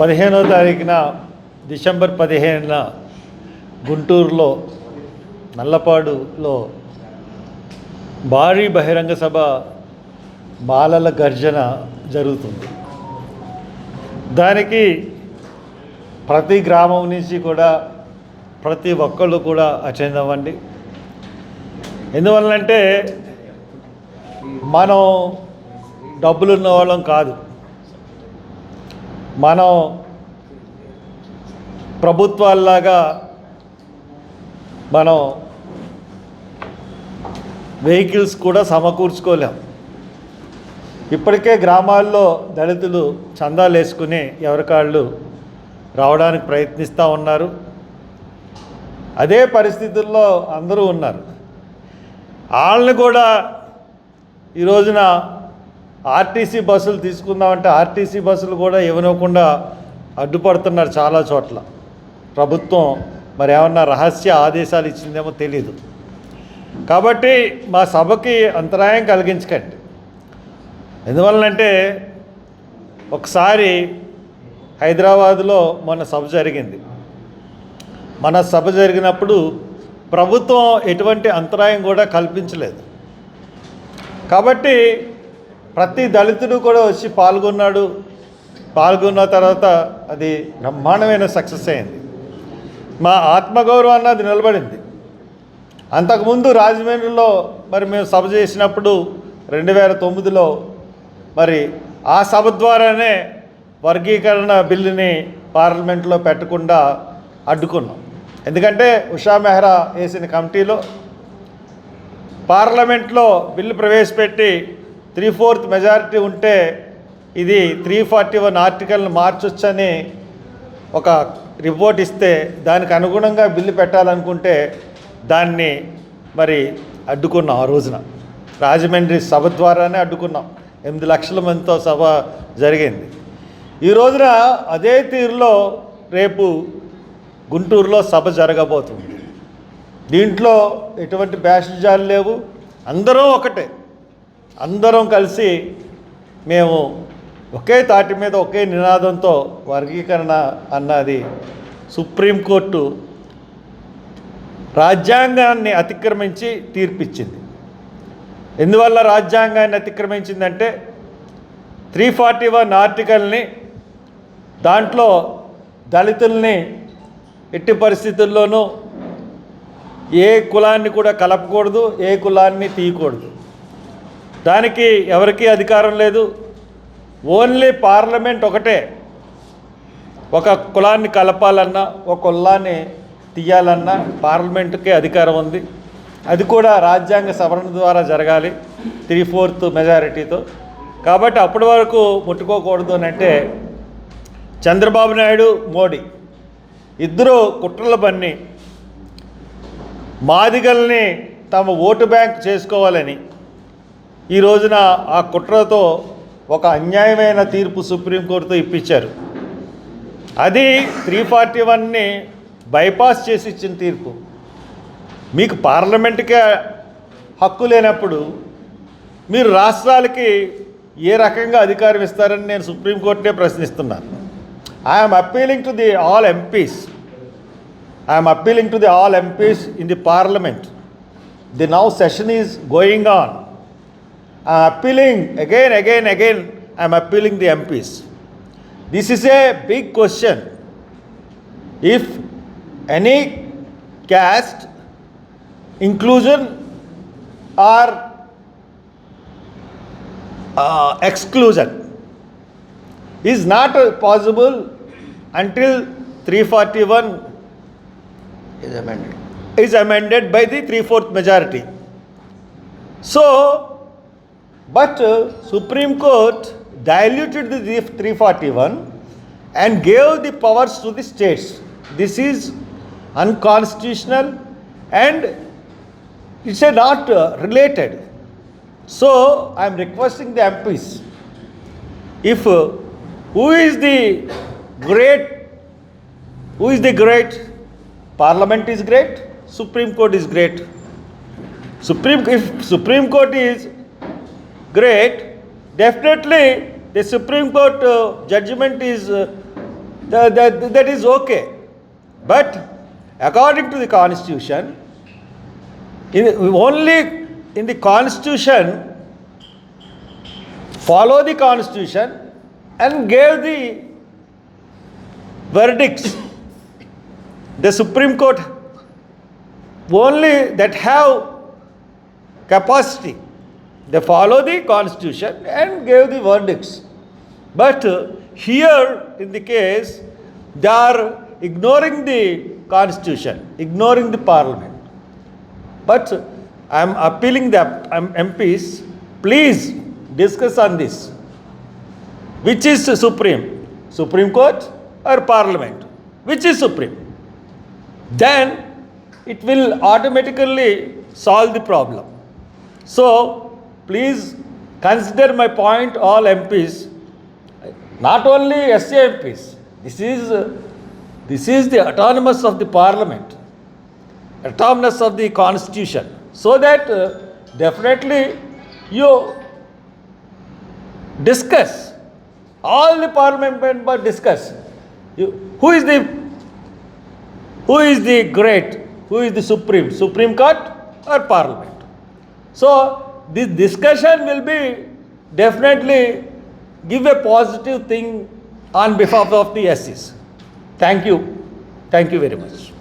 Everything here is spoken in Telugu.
పదిహేనో తారీఖున డిసెంబర్ పదిహేనున గుంటూరులో నల్లపాడులో భారీ బహిరంగ సభ బాలల గర్జన జరుగుతుంది. దానికి ప్రతి గ్రామం నుంచి కూడా ప్రతి ఒక్కళ్ళు కూడా అటెండ్ అవ్వండి. ఎందువల్లంటే మనం డబ్బులున్న వాళ్ళం కాదు. మనం ప్రభుత్వాల్లాగా మనం వెహికల్స్ కూడా సమకూర్చుకోలేం. ఇప్పటికే గ్రామాల్లో దళితులు చందాలు వేసుకుని ఎవరికాళ్ళు రావడానికి ప్రయత్నిస్తూ ఉన్నారు. అదే పరిస్థితుల్లో అందరూ ఉన్నారు. వాళ్ళని కూడా ఈ రోజున ఆర్టీసీ బస్సులు తీసుకుందామంటే ఆర్టీసీ బస్సులు కూడా ఇవ్వనివ్వకుండా అడ్డుపడుతున్నారు చాలా చోట్ల. ప్రభుత్వం మరి ఏమన్నా రహస్య ఆదేశాలు ఇచ్చిందేమో తెలీదు. కాబట్టి మా సభకి అంతరాయం కలిగించకండి. ఎందువలనంటే ఒకసారి హైదరాబాదులో మన సభ జరిగింది. మన సభ జరిగినప్పుడు ప్రభుత్వం ఎటువంటి అంతరాయం కూడా కల్పించలేదు. కాబట్టి ప్రతి దళితుడు కూడా వచ్చి పాల్గొన్నాడు. పాల్గొన్న తర్వాత అది బ్రహ్మాండమైన సక్సెస్ అయింది. మా ఆత్మగౌరవం అన్నది నిలబడింది. అంతకుముందు రాజమండ్రిలో మరి మేము సభ చేసినప్పుడు రెండు వేల తొమ్మిదిలో మరి ఆ సభ ద్వారానే వర్గీకరణ బిల్లుని పార్లమెంట్లో పెట్టకుండా అడ్డుకున్నాం. ఎందుకంటే ఉషా మెహ్రా వేసిన కమిటీలో పార్లమెంట్లో బిల్లు ప్రవేశపెట్టి త్రీ ఫోర్త్ మెజారిటీ ఉంటే ఇది త్రీ ఫార్టీ వన్ ఆర్టికల్ని మార్చొచ్చని ఒక రిపోర్ట్ ఇస్తే దానికి అనుగుణంగా బిల్లు పెట్టాలనుకుంటే దాన్ని మరి అడ్డుకున్నాం ఆ రోజున. రాజమండ్రి సభ ద్వారానే అడ్డుకున్నాం. ఎనిమిది లక్షల మందితో సభ జరిగింది. ఈ రోజున అదే తీరులో రేపు గుంటూరులో సభ జరగబోతుంది. దీంట్లో ఎటువంటి బ్యాషజాలు లేవు. అందరూ ఒకటే. అందరం కలిసి మేము ఒకే తాటి మీద ఒకే నినాదంతో వర్గీకరణ అన్నది సుప్రీంకోర్టు రాజ్యాంగాన్ని అతిక్రమించి తీర్పిచ్చింది. ఎందువల్ల రాజ్యాంగాన్ని అతిక్రమించిందంటే త్రీ ఫార్టీ వన్ ఆర్టికల్ని దాంట్లో దళితుల్ని ఎట్టి పరిస్థితుల్లోనూ ఏ కులాన్ని కూడా కలపకూడదు ఏ కులాన్ని తీయకూడదు. దానికి ఎవరికీ అధికారం లేదు. ఓన్లీ పార్లమెంట్ ఒకటే. ఒక కులాన్ని కలపాలన్నా ఒక కులాన్ని తీయాలన్నా పార్లమెంటుకే అధికారం ఉంది. అది కూడా రాజ్యాంగ సవరణ ద్వారా జరగాలి త్రీ ఫోర్త్ మెజారిటీతో. కాబట్టి అప్పటి వరకు ముట్టుకోకూడదు అని అంటే చంద్రబాబు నాయుడు మోడీ ఇద్దరు కుట్రల బన్ని. మాదిగల్ని తమ ఓటు బ్యాంక్ చేసుకోవాలని ఈ రోజున ఆ కుట్రతో ఒక అన్యాయమైన తీర్పు సుప్రీంకోర్టుతో ఇప్పించారు. అది త్రీ ఫార్టీ వన్ని బైపాస్ చేసి ఇచ్చిన తీర్పు. మీకు పార్లమెంట్కే హక్కు లేనప్పుడు మీరు రాష్ట్రాలకి ఏ రకంగా అధికారం ఇస్తారని నేను సుప్రీంకోర్టునే ప్రశ్నిస్తున్నాను. I'm appealing to the all MPs I'm appealing to the all MPs in the parliament the now session is going on Uh, appealing again, again, again, I'm appealing the MPs. This is a big question. If any caste inclusion or uh, exclusion is not possible until 341 is amended, is amended by the three fourth majority. So, but uh, Supreme Court diluted the 341 and gave the powers to the states. This is unconstitutional and it's a not uh, related. So, I am requesting the MPs, if uh, who is the great, who is the great? Parliament is great, Supreme Court is great. Supreme, if Supreme Court is great, definitely the Supreme Court uh, judgment is uh, that, that, that is okay. But according to the constitution, in, only in the constitution, follow the constitution and gave the verdicts. The Supreme Court only that have capacity. They follow the constitution and gave the verdicts. But here in the case, they are ignoring the constitution, ignoring the parliament. But I am appealing the MPs, please discuss on this. Which is supreme? Supreme Court or Parliament? Which is supreme? Then it will automatically solve the problem. So please consider my point, all MPs, not only SC MPs. This is this is the autonomous of the Parliament, autonomous of the Constitution. So that uh, definitely you discuss all the parliament members discuss you, who is the who is the great who is the supreme supreme court or parliament so this discussion will be definitely give a positive thing on behalf of the SCs. Thank you. Thank you very much.